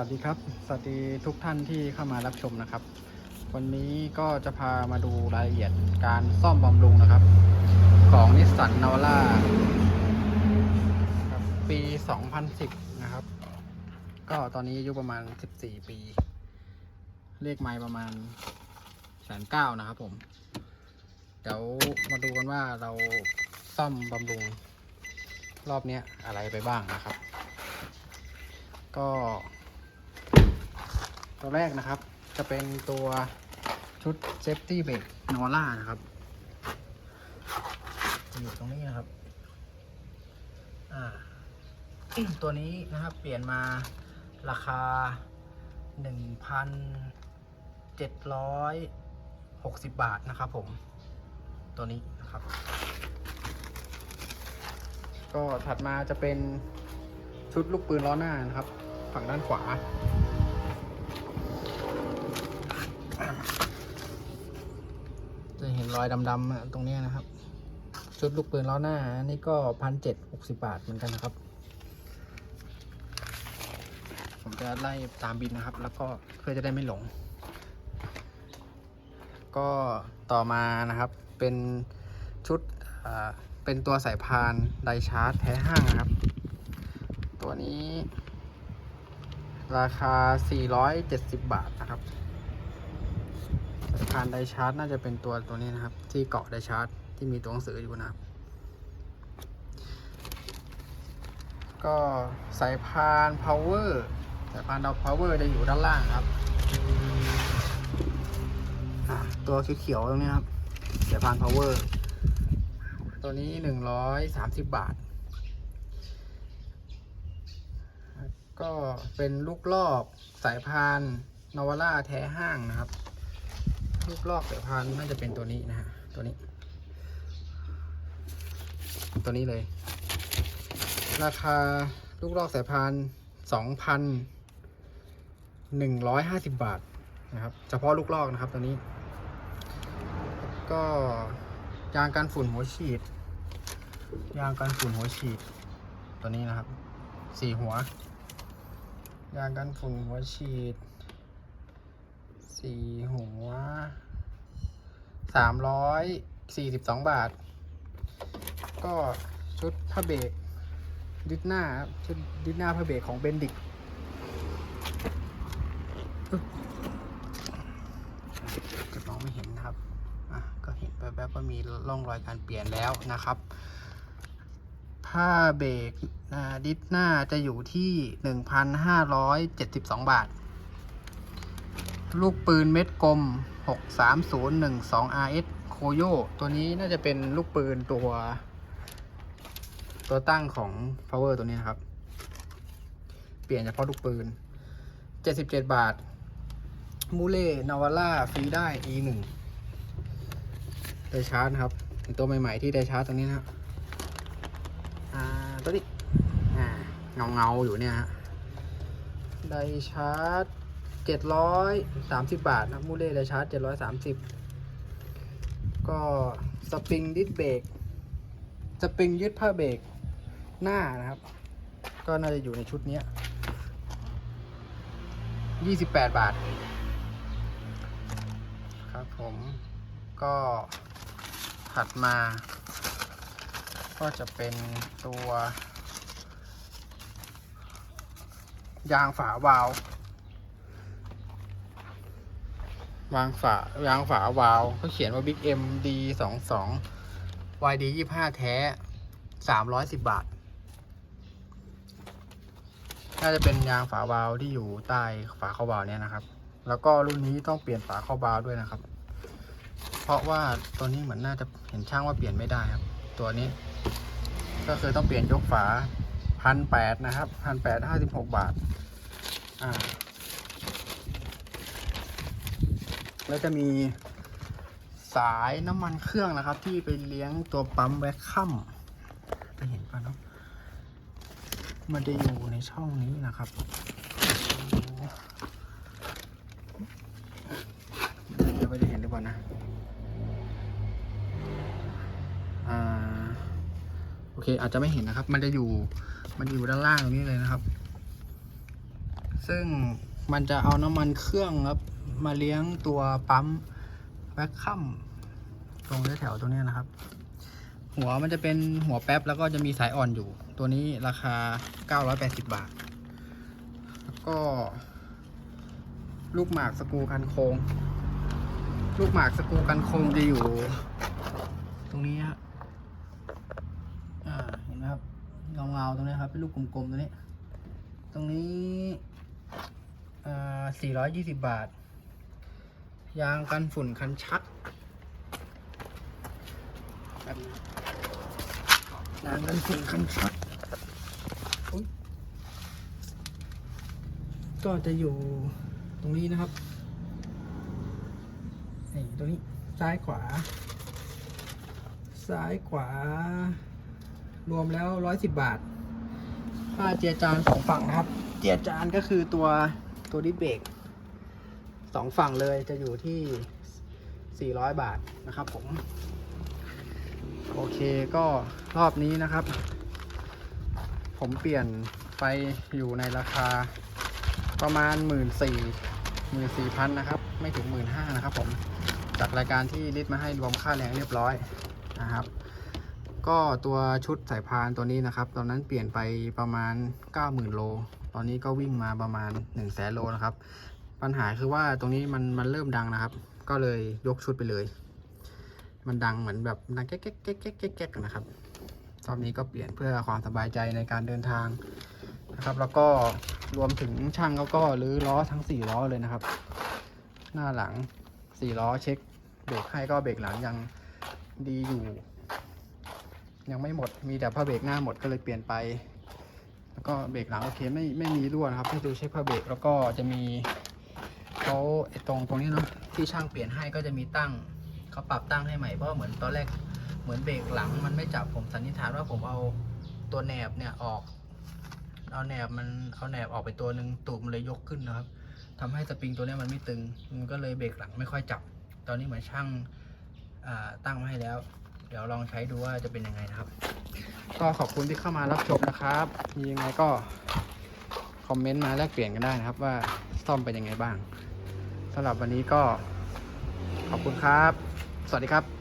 วัสดีครับ สวัสดีทุกท่านที่เข้ามารับชมนะครับ วันนี้ก็จะพามาดูรายละเอียดการซ่อมบำรุงนะครับ ของนิสสันนาวาร่าปี 2010 นะครับ ก็ตอนนี้อายุประมาณ 14 ปี เลขไม้ประมาณแสนเก้านะครับผม เดี๋ยวมาดูกันว่าเราซ่อมบำรุงรอบนี้อะไรไปบ้างนะครับ ก็ ตัวแรกนะครับ จะเป็นตัวชุด Safety b r a k e n o l a นะครับจะอยู่ตรงนี้นะครับอ่าตัวนี้นะครับเปลี่ยนมาราคา 1,760 บาทนะครับผม ตัวนี้นะครับ ก็ถัดมาจะเป็นชุดลูกปืนล้อหน้านะครับ ฝั่งด้านขวา จะเห็นรอยดำๆตรงนี้นะครับ ชุดลูกปืนล้อหน้า อันนี่ก็พันเจ็ดหกสิบาทเหมือนกันนะครับ ผมจะไล่ตามบินนะครับ แล้วก็เพื่อจะได้ไม่หลง ก็ต่อมานะครับเป็นชุดเป็นตัวสายพานไดชาร์จแท้ห้างนะครับ ตัวนี้ราคา 470 บาทนะครับ พานไดชาร์จน่าจะเป็นตัวตัวนี้นะครับ ที่เกาะไดชาร์จที่มีตัวหนังสืออยู่นะครับก็สายพาน power สายพาน power จะอยู่ด้านล่างครับ ตัวเขียวๆตรงนี้ครับ สายพาน power ตัวนี้130บบาท ก็เป็นลูกลอกสายพานนวาร่าแท้ห้างนะครับ ลูกลอกสายพานน่าจะเป็นตัวนี้นะฮะ ตัวนี้ ตัวนี้เลย ราคาลูกลอกสายพานสองพันหนึ่งร้อยห้าสิบบาทนะครับ เฉพาะลูกลอกนะครับตัวนี้ ก็ยางกันฝุ่นหัวฉีด ยางกันฝุ่นหัวฉีด ตัวนี้นะครับสี่หัว ยางกันฝุ่นหัวฉีด สี่หัวสามร้อยสี่สิบสองบาท ก็ชุดผ้าเบรกดิสหน้าชุดดิสหน้าผ้าเบรกของเบนดิกจะมองไม่เห็นนะครับ อะ ก็เห็นแป๊บๆว่ามีร่องรอยการเปลี่ยนแล้วนะครับ ผ้าเบรกอ่าดิสหน้าจะอยู่ที่ 1,572 บาท ลูกปืนเม็ดกลม 63012 RS โคโยตัวนี้น่าจะเป็นลูกปืนตัว ตัวตั้งของ power ตัวนี้นะครับ เปลี่ยนเฉพาะลูกปืน 77 บาท มูเล่นาวาร่าฟรีได้ E1 ได้ชาร์จนะครับเป็นตัวใหม่ ๆ ที่ได้ชาร์จตัวนี้นะครับอ่าตัวนี้อ่าเงาเงาๆอยู่เนี่ยฮะได้ชาร์จ เจ็ดร้อยสามสิบบาทนะมูเล่ไดชาร์จเจ็ดร้อยสามสิบก็สปริงดิสเบรกสปริงยึดผ้าเบรกหน้านะครับ ก็น่าจะอยู่ในชุดนี้ยี่สิบแปดบาท ครับผมก็ถัดมา ก็จะเป็นตัวยางฝาวาล์ว วางฝายางฝาวาล์วเขาเขียนว่า Big M D สองสอง YD ยี่ห้าแท้สามร้อยสิบบาท น่าจะเป็นยางฝาวาล์วที่อยู่ใต้ฝาเข้าวาล์วเนี่ยนะครับ แล้วก็รุ่นนี้ต้องเปลี่ยนฝาเข้าวาล์วด้วยนะครับ เพราะว่าตัวนี้เหมือนน่าจะเห็นช่างว่าเปลี่ยนไม่ได้ครับ ตัวนี้ ก็คือต้องเปลี่ยนยกฝาพันแปดนะครับพันแปดห้าสิบหกบาท อ่า แล้วจะมีสายน้ำมันเครื่องนะครับ ที่ไปเลี้ยงตัวปั๊มแวคคัมจะเห็นป่ะเนาะมันจะอยู่ในช่องนี้นะครับจะไม่ได้เห็นหรือเปล่านะอ่าโอเคอาจจะไม่เห็นนะครับ มันจะอยู่มันอยู่ด้านล่างตรงนี้เลยนะครับ ซึ่งมันจะเอาน้ำมันเครื่องครับ มาเลี้ยงตัวปั๊มแวคคัมตรงแถวๆตรงนี้นะครับ หัวมันจะเป็นหัวแป๊บแล้วก็จะมีสายอ่อนอยู่ ตัวนี้ราคา 980 บาท แล้วก็ ลูกหมากสกรูกันโคงลูกหมากสกรูกันโคงจะอยู่ ตรงนี้ฮะเห็นไหมครับเงาๆตรงนี้ครับเป็นลูกกลมๆตรงนี้ ตรงนี้อ่า420บาท ยางกันฝุ่นคันชักยางกันฝุ่นคันชัก ก็จะอยู่ตรงนี้นะครับนี่ตรงนี้ซ้ายขวา ซ้ายขวา รวมแล้วร้อยสิบบาท ค่าเจียจานสองฝั่งนะครับ เจียจานก็คือตัวตัวดิเบรก สองฝั่งเลยจะอยู่ที่ 400 บาทนะครับผม โอเคก็รอบนี้นะครับ ผมเปลี่ยนไปอยู่ในราคาประมาณ 1 4 0 0 0 1 4 0 0 0นะครับ ไม่ถึง 1 5 0 0 0นะครับผม จากรายการที่ลิสต์มาให้รวมค่าแรงเรียบร้อยนะครับ ก็ตัวชุดสายพานตัวนี้นะครับ ตอนนั้นเปลี่ยนไปประมาณ 90,000 โล ตอนนี้ก็วิ่งมาประมาณ 1 0 0 0 0แสนโลนะครับ ปัญหาคือว่าตรงนี้มันมันเริ่มดังนะครับ ก็เลยยกชุดไปเลย มันดังเหมือนแบบดังแก๊กแก๊กแก๊กแก๊กแก๊กนะครับรอบนี้ก็เปลี่ยนเพื่อความสบายใจในการเดินทางนะครับ แล้วก็รวมถึงช่างเขาก็รื้อล้อทั้ง 4 ล้อเลยนะครับ หน้าหลัง 4 ล้อเช็คเบรกให้ก็เบรกหลังยังดีอยู่ ยังไม่หมดมีแต่ผ้าเบรกหน้าหมดก็เลยเปลี่ยนไป แล้วก็เบรกหลังโอเคไม่ไม่มีรั่วนะครับให้ดูเช็คผ้าเบรกแล้วก็จะมี เขาไอตรงตรงนี้เนาะที่ช่างเปลี่ยนให้ก็จะมีตั้งเขาปรับตั้งให้ใหม่เพราะเหมือนตอนแรกเหมือนเบรกหลังมันไม่จับผมสันนิษฐานว่าผมเอาตัวแหนบเนี่ยออก เอาแหนบมันเอาแหนบออกไปตัวหนึ่งตูดมันเลยยกขึ้นนะครับทำให้สปริงตัวนี้มันไม่ตึงมันก็เลยเบรกหลังไม่ค่อยจับ ตอนนี้เหมือนช่างตั้งมาให้แล้ว เดี๋ยวลองใช้ดูว่าจะเป็นยังไงนะครับ ก็ขอบคุณที่เข้ามารับชมนะครับมียังไงก็คอมเมนต์มาแลกเปลี่ยนกันได้นะครับว่าซ่อมเป็นยังไงบ้าง สำหรับวันนี้ก็ขอบคุณครับ สวัสดีครับ